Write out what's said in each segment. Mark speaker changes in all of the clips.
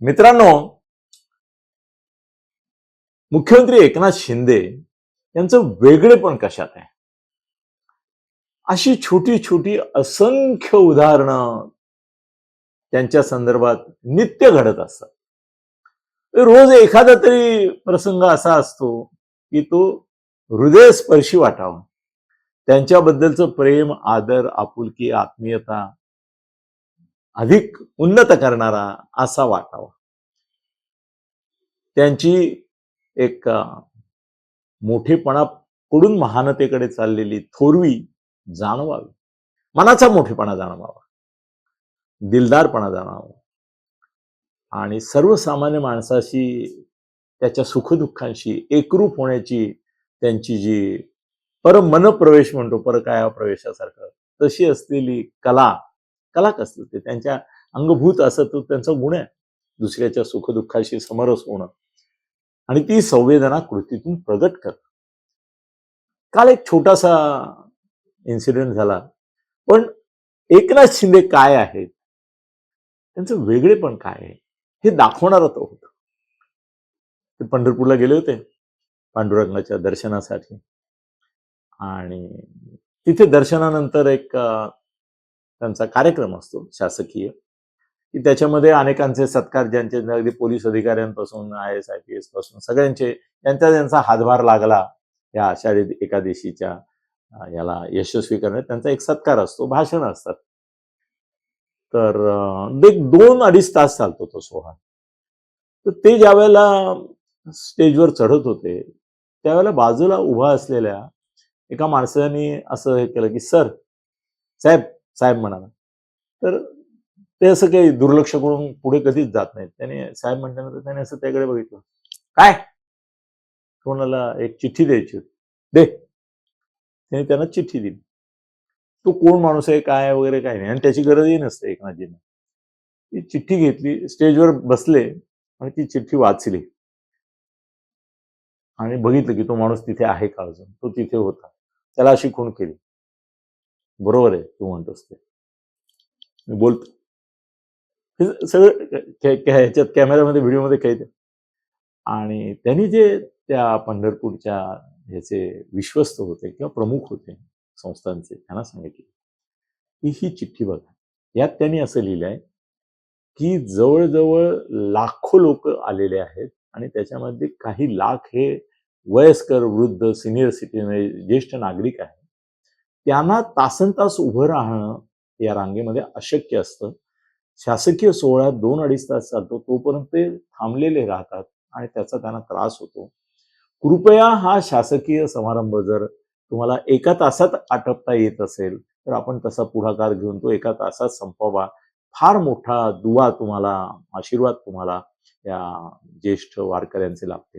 Speaker 1: मित्रांनो मुख्यमंत्री एकनाथ शिंदे यांचं वेगळेपण कशात आहे? अशी छोटी छोटी असंख्य उदाहरणं त्यांच्या संदर्भात नित्य घडत असतात. रोज एखादा तरी प्रसंग असा असतो की तो हृदयस्पर्शी वाटावा. त्यांच्याबद्दलचं प्रेम आदर आपुलकी आत्मीयता अधिक उन्नत करणारा असा वाटावा. त्यांची एक मोठेपणा मोठेपणाकडून महानतेकडे चाललेली थोरवी जाणवावी. मनाचा मोठेपणा जाणवावा. दिलदारपणा जाणवावा. आणि सर्वसामान्य माणसाशी त्याच्या सुखदुःखांशी एकरूप होण्याची त्यांची जी परमन प्रवेश म्हणतो परकाया प्रवेशासारखं तशी असलेली कला कला असतं. ते त्यांच्या अंगभूत असं तर त्यांचा गुण आहे. दुसऱ्याच्या सुखदुःखाशी समरस होणं. आणि ती संवेदना कृतीतून प्रगट कर काल एक छोटासा इन्सिडेंट झाला. पण एकनाथ शिंदे काय आहेत? त्यांचं वेगळेपण काय आहे? हे दाखवणार तो होत. ते पंढरपूरला गेले होते. पांडुरंगाच्या दर्शनासाठी. आणि तिथे दर्शनानंतर एक त्यांचा कार्यक्रम असतो शासकीय की त्याच्यामध्ये अनेकांचे सत्कार ज्यांचे अगदी पोलीस अधिकाऱ्यांपासून आय एस आय पी एसपासून सगळ्यांचे यांचा त्यांचा हातभार लागला या आषाढी एकादशीच्या याला यशस्वी करण्यात. त्यांचा एक सत्कार असतो भाषण असतात. तर एक दोन अडीच तास चालतो तो सोहळा. तर ते ज्या वेळेला स्टेजवर चढत होते त्यावेळेला बाजूला उभा असलेल्या एका माणसाने असं हे केलं की सर साहेब साहेब म्हणाला. तर ते असं काही दुर्लक्ष करून पुढे कधीच जात नाहीत. त्याने साहेब म्हटल्यानंतर त्याने असं त्याकडे बघितलं. काय? कोणाला एक चिठ्ठी द्यायची होती. दे. त्याने त्यांना चिठ्ठी दिली. तो कोण माणूस आहे? काय वगैरे काय नाही. आणि त्याची गरजही नसते एकनाथजींना. ती चिठ्ठी घेतली स्टेजवर बसले आणि ती चिठ्ठी वाचली. आणि बघितलं की तो माणूस तिथे आहे का अजून? तो तिथे होता. त्याला अशी खूण केली. बरोबर आहे तू म्हणतोस ते. मी बोलतो. हे सगळं ह्याच्यात कॅमेऱ्यामध्ये व्हिडिओमध्ये काही ते आणि त्यांनी जे त्या पंढरपूरच्या ह्याचे विश्वस्त होते किंवा प्रमुख होते संस्थांचे त्यांना सांगितले. की ही चिठ्ठी बघा. यात त्यांनी असं लिहिलं आहे की जवळजवळ लाखो लोक आलेले आहेत आणि त्याच्यामध्ये काही लाख हे वयस्कर वृद्ध सिनियर सिटीजन ज्येष्ठ नागरिक आहेत. त्यांना तासन तास उभं राहणं या रांगेमध्ये अशक्य असतं. शासकीय सोहळा दोन अडीच तास चालतो तोपर्यंत ते थांबलेले राहतात आणि त्याचा त्यांना त्रास होतो. कृपया हा शासकीय समारंभ जर तुम्हाला एका तासात आटपता येत असेल तर आपण तसा पुढाकार घेऊन तो एका तासात संपवा. फार मोठा दुवा तुम्हाला आशीर्वाद तुम्हाला या ज्येष्ठ वारकऱ्यांचे लागते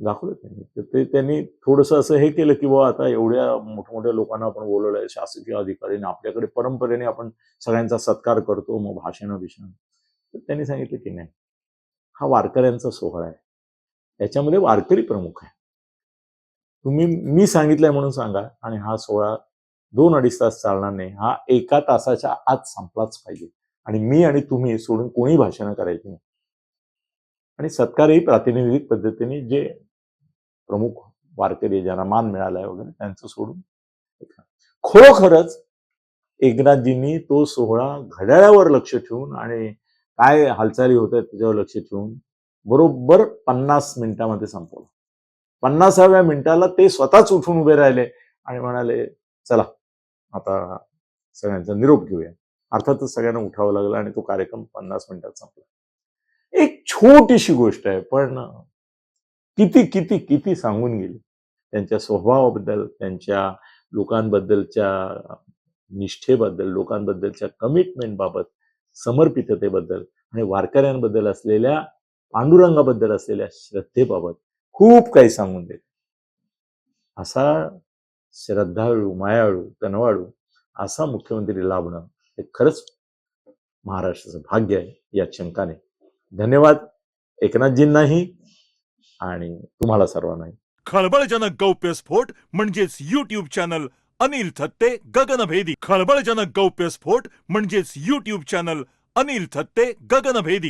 Speaker 1: दाखवलं त्यांनी. तर ते त्यांनी थोडस असं हे केलं की बाबा आता एवढ्या मोठमोठ्या लोकांना आपण बोलवलं आहे शासकीय अधिकारीने आपल्याकडे परंपरेने आपण सगळ्यांचा सत्कार करतो मग भाषण भीषण तर त्यांनी सांगितलं की नाही हा वारकऱ्यांचा सोहळा आहे. याच्यामध्ये वारकरी प्रमुख आहे. तुम्ही मी सांगितलंय म्हणून सांगा आणि हा सोहळा दोन अडीच तास चालणार नाही. हा एका तासाच्या आत संपलाच पाहिजे. आणि मी आणि तुम्ही सोडून कोणी भाषणं करायची नाही. आणि सत्कारही प्रातिनिधिक पद्धतीने जे प्रमुख वारकरी ज्यांना मान मिळालाय वगैरे त्यांचं सोडून खरोखरच एकनाथजींनी तो सोहळा घड्याळावर लक्ष ठेवून आणि काय हालचाली होत आहेत त्याच्यावर लक्ष ठेवून बरोबर पन्नास मिनिटामध्ये संपवला. पन्नासाव्या मिनिटाला ते स्वतःच उठून उभे राहिले आणि म्हणाले चला आता सगळ्यांचा निरोप घेऊया. अर्थातच सगळ्यांना उठावं लागलं आणि तो कार्यक्रम पन्नास मिनिटात संपला. एक छोटीशी गोष्ट आहे पण किती किती किती सांगून गेली. त्यांच्या स्वभावाबद्दल त्यांच्या लोकांबद्दलच्या निष्ठेबद्दल लोकांबद्दलच्या कमिटमेंटबाबत समर्पिततेबद्दल आणि वारकऱ्यांबद्दल असलेल्या पांडुरंगाबद्दल असलेल्या श्रद्धेबाबत खूप काही सांगून देत असा श्रद्धाळू मायाळू कनवाळू असा मुख्यमंत्री लाभणं हे खरंच महाराष्ट्राचं भाग्य आहे या शंका नाही धन्यवाद. एकनाथजींनाही आणि तुम्हाला सर्वांनाही.
Speaker 2: खळबळजनक गौप्यस्फोट म्हणजेच युट्यूब चॅनल अनिल थत्ते गगनभेदी. खळबळजनक गौप्यस्फोट म्हणजेच युट्यूब चॅनल अनिल थत्ते गगनभेदी.